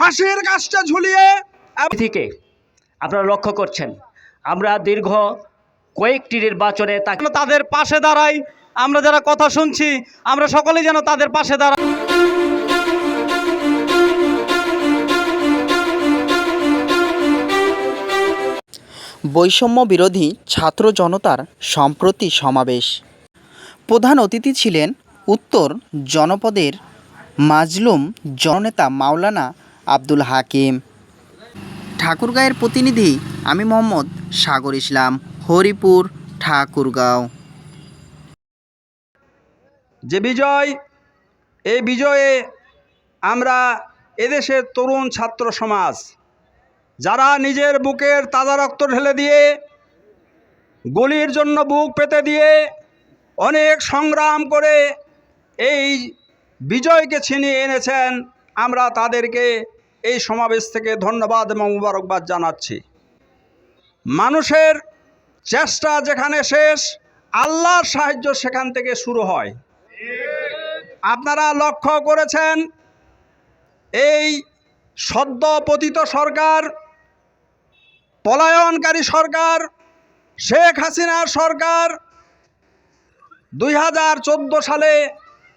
ফাঁসির গাছটা ঝুলিয়ে থেকে আপনারা লক্ষ্য করছেন আমরা দীর্ঘ কয়েকটি নির্বাচনে তাকে তাদের পাশে দাঁড়াই আমরা যারা কথা শুনছি আমরা সকলেই যেন তাদের পাশে দাঁড়াই। বৈষম্য বিরোধী ছাত্র জনতার সম্প্রতি সমাবেশ। প্রধান অতিথি ছিলেন উত্তর জনপদের মাজলুম জননেতা মাওলানা আব্দুল হাকিম। ঠাকুরগাঁয়ের প্রতিনিধি আমি মোহাম্মদ সাগর ইসলাম, হরিপুর, ঠাকুরগাঁও। যে বিজয়, এই বিজয়ে আমরা এদেশের তরুণ ছাত্র সমাজ, যারা নিজের বুকের তাজা রক্ত ঢেলে দিয়ে, গলির জন্য বুক পেতে দিয়ে অনেক সংগ্রাম করে এই বিজয়কে ছিনিয়ে এনেছেন, আমরা তাদেরকে এই সমাবেশ থেকে ধন্যবাদ এবং মুবারকবাদ জানাচ্ছি। মানুষের চেষ্টা যেখানে শেষ, আল্লাহর সাহায্য সেখান থেকে শুরু হয়। আপনারা লক্ষ্য করেছেন, এই সদ্য পতিত সরকার, পলায়নকারী সরকার, শেখ হাসিনার সরকার দুই হাজার চোদ্দ সালে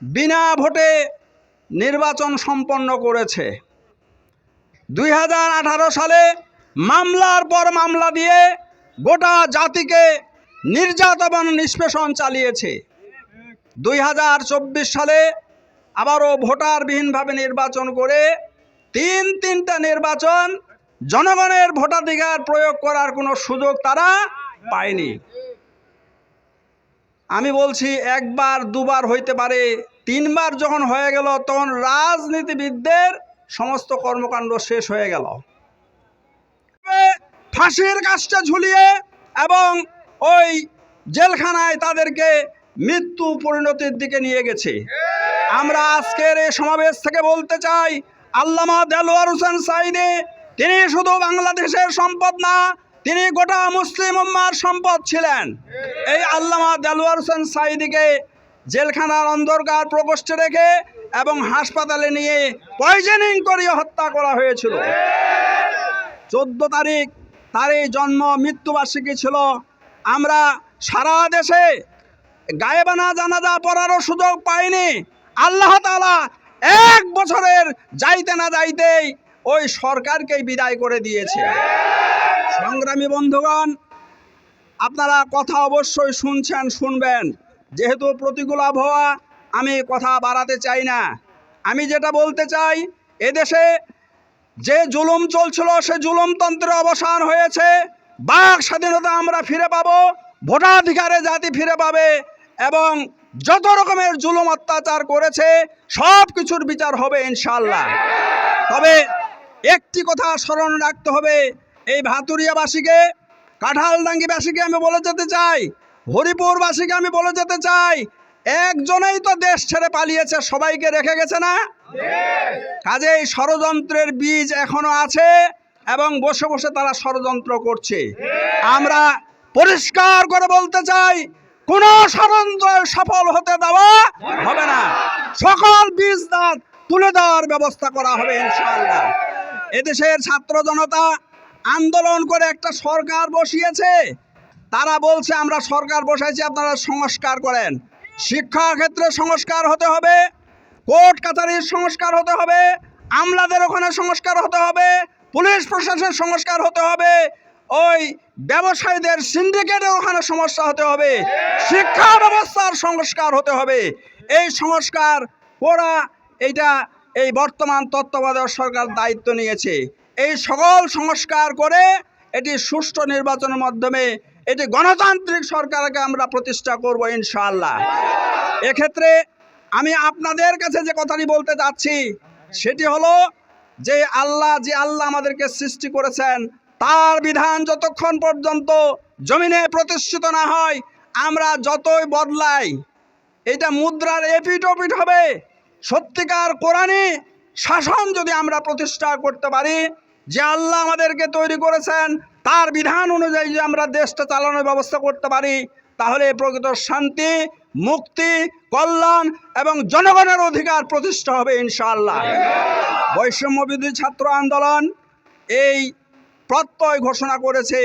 বিনা ভোটে নির্বাচন সম্পন্ন করেছে। দুই হাজার আঠারো সালে মামলার পর মামলা দিয়ে গোটা জাতিকে নির্যাতন নিষ্পেষণ চালিয়েছে। দুই হাজার চব্বিশ সালে আবারও ভোটারবিহীনভাবে নির্বাচন করে তিন তিনটা নির্বাচন জনগণের ভোটাধিকার প্রয়োগ করার কোনো সুযোগ তারা পায়নি। আমি বলছি একবার দুবার হইতে পারে, তিনবার যখন হয়ে গেল তখন রাজনীতিবিদদের সমস্ত কর্মকাণ্ড শেষ হয়ে গেল। ফাঁসির কাজটা ঝুলিয়ে এবং ওই জেলখানায় তাদেরকে মৃত্যু পরিণতির দিকে নিয়ে গেছে। আমরা আজকের এই সমাবেশ থেকে বলতে চাই, আল্লামা দেলোয়ার হোসেন সাইদে, তিনি শুধু বাংলাদেশের সম্পদ না, তিনি গোটা মুসলিম উম্মার সম্পদ ছিলেন। এই আল্লামা দেলোয়ার হোসেন সাইদিকে জেলখানার অন্ধকার প্রকোষ্ঠে রেখে এবং হাসপাতালে নিয়ে পয়জনিং করিয়ে হত্যা করা হয়েছিল। চোদ্দ তারিখ তার এই জন্ম, মৃত্যুবার্ষিকী ছিল। আমরা সারা দেশে গায়েবানা জানাজা পড়ারও সুযোগ পাইনি। আল্লাহ তাআলা এক বছরের যাইতে না যাইতেই ওই সরকারকেই বিদায় করে দিয়েছে। সংগ্রামী বন্ধুগণ, আপনারা কথা অবশ্যই শুনছেন, শুনবেন। যেহেতু প্রতিকূল আবহাওয়া আমি কথা বাড়াতে চাই না। আমি যেটা বলতে চাই, এদেশে যে জুলুম চলছিল, সে জুলুমতন্ত্রের অবসান হয়েছে। বাক স্বাধীনতা আমরা ফিরে পাব, ভোটাধিকারে জাতি ফিরে পাবে এবং যত রকমের জুলুম অত্যাচার করেছে, সব কিছুর বিচার হবে ইনশাল্লাহ তবে একটি কথা স্মরণ রাখতে হবে, এই ভাতুরিয়াবাসীকে কাঁঠালডাঙ্গিবাসীকে আমি বলে যেতে চাই, হরিপুরবাসীকে আমি বলে যেতে চাই একজনেই তো দেশ ছেড়ে পালিয়েছে, সবাইকে রেখে গেছে না? কাজেই ষড়যন্ত্রের বীজ এখনও আছে এবং বসে বসে তারা ষড়যন্ত্র করছে। আমরা পরিষ্কার করে বলতে চাই, কোন ষড়যন্ত্র সফল হতে দেওয়া হবে না। সকল বীজ দাঁত তুলে দেওয়ার ব্যবস্থা করা হবে ইনশাআল্লাহ। এদেশের ছাত্র জনতা আন্দোলন করে একটা সরকার বসিয়েছে। তারা বলছে, আমরা সরকার বসাইছি, আপনারা সংস্কার করেন। শিক্ষা ক্ষেত্রে সংস্কার হতে হবে, কোর্ট কাছারির সংস্কার হতে হবে, আমলাদের ওখানে সংস্কার হতে হবে, পুলিশ প্রশাসনের সংস্কার হতে হবে, ওই ব্যবসায়ীদের সিন্ডিকেটের ওখানে সমস্যা হতে হবে শিক্ষা ব্যবস্থার সংস্কার হতে হবে। এই সংস্কার করা এইটা এই বর্তমান তত্ত্বাবধায়ক সরকার দায়িত্ব নিয়েছে। এই সকল সংস্কার করে এটি সুষ্ঠু নির্বাচনের মাধ্যমে এটি গণতান্ত্রিক সরকারকে আমরা প্রতিষ্ঠা করব ইনশাআল্লাহ। এক্ষেত্রে আমি আপনাদের কাছে যে কথাটি বলতে চাচ্ছি, সেটি হলো যে আল্লাহ যে আল্লাহ আমাদেরকে সৃষ্টি করেছেন, তার বিধান যতক্ষণ পর্যন্ত জমিনে প্রতিষ্ঠিত না হয়, আমরা যতই বদলাই, এটা মুদ্রার এপিট ওপিট হবে। সত্যিকার কোরআনে শাসন যদি আমরা প্রতিষ্ঠা করতে পারি যে আল্লাহ আমাদেরকে তৈরি করেছেন, তার বিধান অনুযায়ী যে আমরা দেশটা চালানোর ব্যবস্থা করতে পারি, তাহলে প্রকৃত শান্তি, মুক্তি, কল্যাণ এবং জনগণের অধিকার প্রতিষ্ঠা হবে ইনশাআল্লাহ। বৈষম্য বিরোধী ছাত্র আন্দোলন এই প্রত্যয় ঘোষণা করেছে,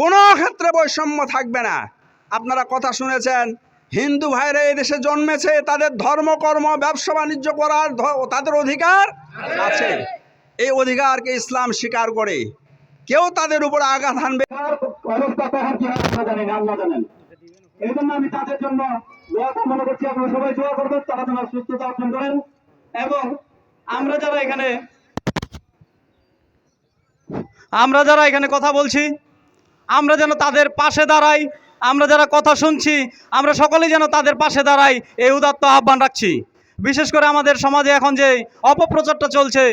কোনো ক্ষেত্রে বৈষম্য থাকবে না। আপনারা কথা শুনেছেন, হিন্দু ভাইরা এই দেশে জন্মেছে, তাদের ধর্মকর্ম ব্যবসা, বাণিজ্য করার তাদের অধিকার আছে। এই অধিকারকে ইসলাম স্বীকার করে। কেউ তাদের উপর আঘাত হানবে। এবং আমরা যারা এখানে কথা বলছি, আমরা যেন তাদের পাশে দাঁড়াই, আমরা যারা কথা শুনছি, আমরা সকলেই যেন তাদের পাশে দাঁড়াই, এই উদাত্ত আহ্বান রাখছি। বিশেষ করে আমাদের সমাজে এখন যে অপপ্রচারটা চলছে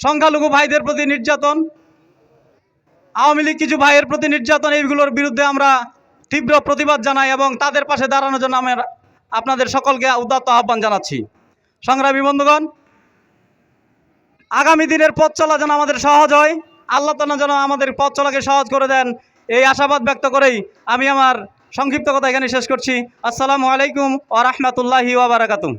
সংখ্যালঘু ভাইদের প্রতি নির্যাতন, আওয়ামী লীগ কিছু ভাইয়ের প্রতি নির্যাতন, এইগুলোর বিরুদ্ধে আমরা তীব্র প্রতিবাদ জানাই এবং তাদের পাশে দাঁড়ানোর জন্য আমরা আপনাদের সকলকে উদাত্ত আহ্বান জানাচ্ছি। সংগ্রামী বন্ধুগণ, আগামী দিনের পথ চলা যেন আমাদের সহজ হয়, আল্লাহ তালা যেন আমাদের পথ চলাকে সহজ করে দেন, এই আশাবাদ ব্যক্ত করেই আমি আমার সংক্ষিপ্ত কথা এখানে শেষ করছি। আসসালামু আলাইকুম ও রহমতুল্লাহি ওয়াবারাকাতুম